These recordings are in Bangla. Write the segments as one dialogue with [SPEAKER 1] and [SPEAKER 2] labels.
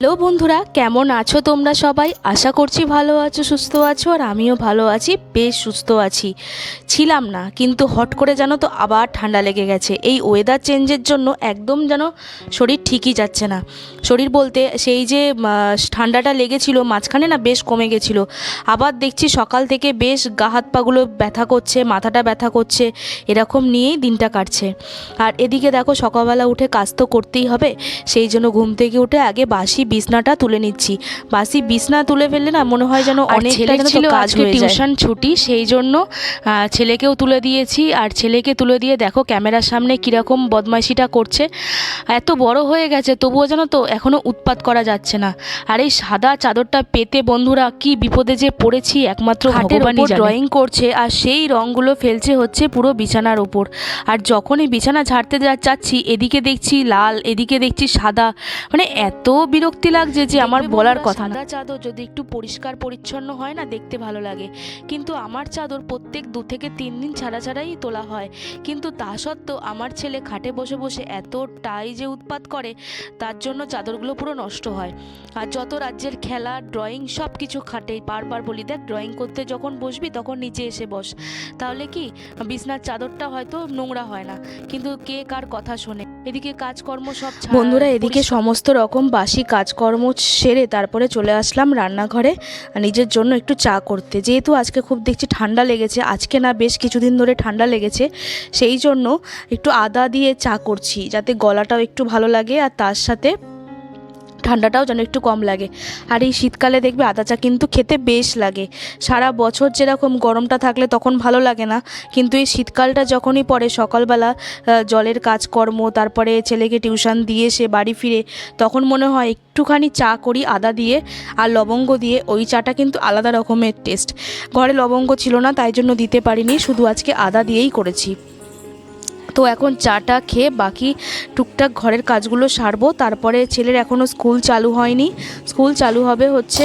[SPEAKER 1] হ্যালো বন্ধুরা, কেমন আছো তোমরা সবাই? আশা করছি ভালো আছো, সুস্থ আছো, আর আমিও ভালো আছি, বেশ সুস্থ আছি। ছিলাম না, কিন্তু হট করে জানো তো আবার ঠান্ডা লেগে গেছে। এই ওয়েদার চেঞ্জের জন্য একদম যেন শরীর ঠিকই যাচ্ছে না। শরীর বলতে সেই যে ঠান্ডাটা লেগেছিল, মাঝখানে না বেশ কমে গেছিল। আবার দেখছি সকাল থেকে বেশ গা হাত পাগুলো ব্যথা করছে, মাথাটা ব্যথা করছে, এরকম নিয়েই দিনটা কাটছে। আর এদিকে দেখো সকালবেলা উঠে কাজ তো করতেই হবে, সেই জন্য ঘুম থেকে উঠে আগে বাসি বিছনাটা তুলে নিচ্ছি। বাসি বিছনা তুলে ফেললে না মনে হয় যেন অনেকটা
[SPEAKER 2] ছিল আজকে টিউশন ছুটি সেই জন্য ছেলেকেও তুলে দিয়েছি। আর ছেলেকে তুলে দিয়ে দেখো ক্যামেরার সামনে কীরকম বদমাইশিটা করছে। এত বড় হয়ে গেছে তবুও যেন তো এখনও উৎপাত করা যাচ্ছে না। আর এই সাদা চাদরটা পেতে বন্ধুরা কি বিপদে যে পড়েছি একমাত্র ভগবানই
[SPEAKER 1] ড্রয়িং করছে আর সেই রঙগুলো ফেলছে হচ্ছে পুরো বিছানার ওপর। আর যখনই বিছানা ঝাড়তে যা চাচ্ছি এদিকে দেখছি লাল এদিকে দেখছি সাদা। মানে এত বিরক্তি লাগছে যে আমার বলার কথা না।
[SPEAKER 2] সাদা চাদর যদি একটু পরিষ্কার পরিচ্ছন্ন হয় না দেখতে ভালো লাগে। কিন্তু আমার চাদর প্রত্যেক দু থেকে তিন দিন ছাড়া ছাড়াই তোলা হয়। কিন্তু তা সত্ত্বেও আমার ছেলে খাটে বসে বসে এতটাই যে উৎপাত করে তার জন্য চাদরগুলো পুরো নষ্ট হয়। আর যত রাজ্যের খেলা ড্রয়িং সব কিছু খাটে। বারবার বলি দেখ ড্রয়িং করতে যখন বসবি তখন নিচে এসে বস। তাহলে কি বিছনার চাদরটা হয়তো নোংরা হয় না। কিন্তু কে কার কথা শোনে? এদিকে কাজকর্ম সব
[SPEAKER 1] বন্ধুরা এদিকে সমস্ত রকম বাসি কাজকর্ম সেরে তারপরে চলে আসলাম রান্নাঘরে নিজের জন্য একটু চা করতে। যেহেতু আজকে খুব দেখছি ঠান্ডা লেগেছে, আজকে না বেশ কিছুদিন ধরে ঠান্ডা লেগেছে, সেই জন্য একটু আদা দিয়ে চা করছি, যাতে গলাটাও একটু ভালো লাগে আর তার সাথে ঠান্ডাটাও যেন একটু কম লাগে। আর এই শীতকালে দেখবে আদা চা কিন্তু খেতে বেশ লাগে। সারা বছর যেরকম গরমটা থাকলে তখন ভালো লাগে না। কিন্তু এই শীতকালটা যখনই পড়ে, সকালবেলা জলের কাজকর্ম, তারপরে ছেলেকে টিউশন দিয়ে সে বাড়ি ফিরে, তখন মনে হয় একটুখানি চা করি, আদা দিয়ে আর লবঙ্গ দিয়ে, ওই চাটা কিন্তু আলাদা রকমের টেস্ট ঘরে লবঙ্গ ছিল না, তাই জন্য দিতে পারিনি, শুধু আজকে আদা দিয়েই করেছি। তো এখন চাটা খেয়ে বাকি টুকটাক ঘরের কাজগুলো সারবো। তারপরে ছেলের এখনও স্কুল চালু হয়নি। স্কুল চালু হবে হচ্ছে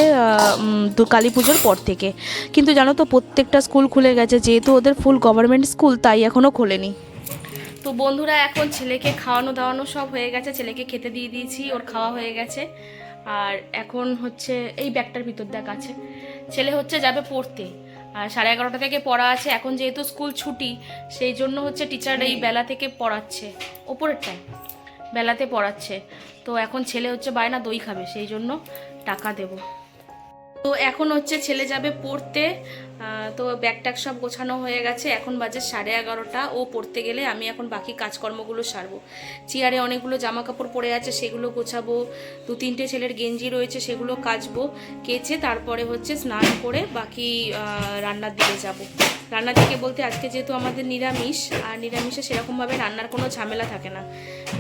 [SPEAKER 1] কালী পুজোর পর থেকে। কিন্তু জানো তো প্রত্যেকটা স্কুল খুলে গেছে। যেহেতু ওদের ফুল গভর্নমেন্ট স্কুল, তাই এখনও খোলেনি। তো বন্ধুরা এখন ছেলেকে খাওয়ানো দাওয়ানো সব হয়ে গেছে। ছেলেকে খেতে দিয়ে দিয়েছি, ওর খাওয়া হয়ে গেছে। আর এখন হচ্ছে, এই ব্যাগটার ভিতর দেখ আছে। ছেলে হচ্ছে যাবে পড়তে। সাড়ে এগারোটা থেকে পড়া আছে। এখন যেহেতু স্কুল ছুটি সেই জন্য হচ্ছে টিচার এই বেলা থেকে পড়াচ্ছে। ওপরেরটায় বেলাতে পড়াচ্ছে। তো এখন ছেলে হচ্ছে বায়না দই খাবে সেই জন্য টাকা দেব। তো এখন হচ্ছে ছেলে যাবে পড়তে। তো ব্যাগ ট্যাগ সব গোছানো হয়ে গেছে। এখন বাজে সাড়ে এগারোটা। ও পড়তে গেলে আমি এখন বাকি কাজকর্মগুলো সারবো। চেয়ারে অনেকগুলো জামা কাপড় পরে আছে, সেগুলো গোছাবো। দু তিনটে ছেলের গেঞ্জি রয়েছে, সেগুলো কাচবো, কেচে তারপরে হচ্ছে স্নান করে বাকি রান্নার দিকে যাব। রান্নার দিকে বলতে আজকে যেহেতু আমাদের নিরামিষ, আর নিরামিষে সেরকমভাবে রান্নার কোনো ঝামেলা থাকে না।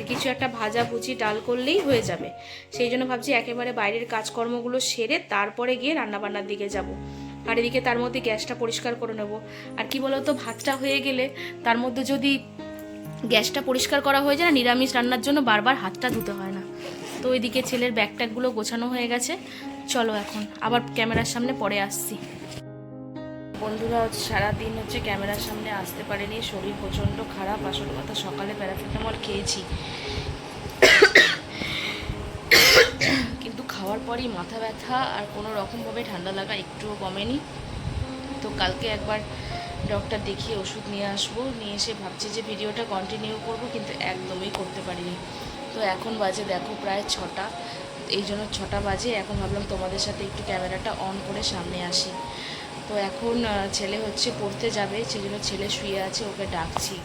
[SPEAKER 1] কিছু একটা ভাজা ভুজি, ডাল করলেই হয়ে যাবে। সেই জন্য ভাবছি একেবারে বাইরের কাজকর্মগুলো সেরে তারপরে গিয়ে রান্নাবান্নার দিকে যাব। আর এদিকে তার মধ্যে গ্যাসটা পরিষ্কার করে নেব। আর কি বলতো, ভাতটা হয়ে গেলে তার মধ্যে যদি গ্যাসটা পরিষ্কার করা হয়ে যায় না নিরামিষ রান্নার জন্য বারবার হাতটা ধুতে হয় না। তো ওইদিকে ছেলের ব্যাগ ট্যাগগুলো গোছানো হয়ে গেছে। চলো এখন, আবার ক্যামেরার সামনে পরে আসছি। বন্ধুরা সারাদিন হচ্ছে ক্যামেরার সামনে আসতে পারেনি। শরীর প্রচণ্ড খারাপ, আসল কথা সকালে প্যারাসিটামল খেয়েছি। খাওয়ার পরই মাথা ব্যথা আর কোনো রকমভাবে ঠান্ডা লাগা একটুও কমেনি। তো কালকে একবার ডক্টর দেখিয়ে ওষুধ নিয়ে আসব। নিয়ে এসে ভাবছি যে ভিডিওটা কন্টিনিউ করব, কিন্তু একদমই করতে পারিনি। তো এখন বাজে দেখো প্রায় ছটা। এই জন্য ছটা বাজে। এখন ভাবলাম তোমাদের সাথে একটু ক্যামেরাটা অন করে সামনে আসি। তো এখন ছেলে হচ্ছে পড়তে যাবে। সেই জন্য ছেলে শুয়ে আছে, ওকে ডাকছি।